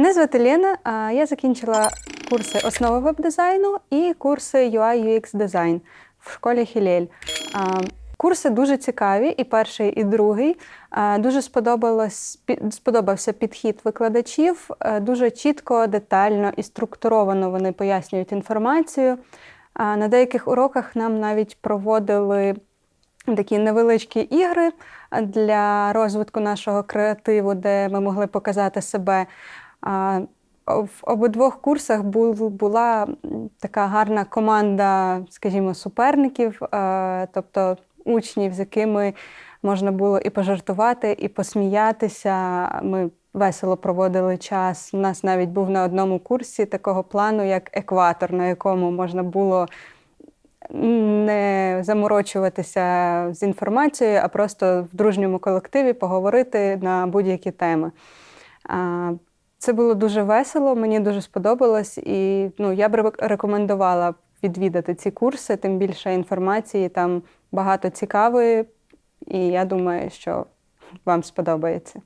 Мене звати Лена. Я закінчила курси основи веб-дизайну і курси UI UX дизайн в школі Хілель. Курси дуже цікаві, і перший, і другий. Дуже сподобався підхід викладачів. Дуже чітко, детально і структуровано вони пояснюють інформацію. На деяких уроках нам навіть проводили такі невеличкі ігри для розвитку нашого креативу, де ми могли показати себе. В обидвох курсах була така гарна команда, скажімо, суперників, е, тобто учнів, з якими можна було і пожартувати, і посміятися. Ми весело проводили час. У нас навіть був на одному курсі такого плану, як екватор, на якому можна було не заморочуватися з інформацією, а просто в дружньому колективі поговорити на будь-які теми. Це було дуже весело, мені дуже сподобалось, і ну, я б рекомендувала відвідати ці курси, тим більше інформації, там багато цікавої, і я думаю, що вам сподобається.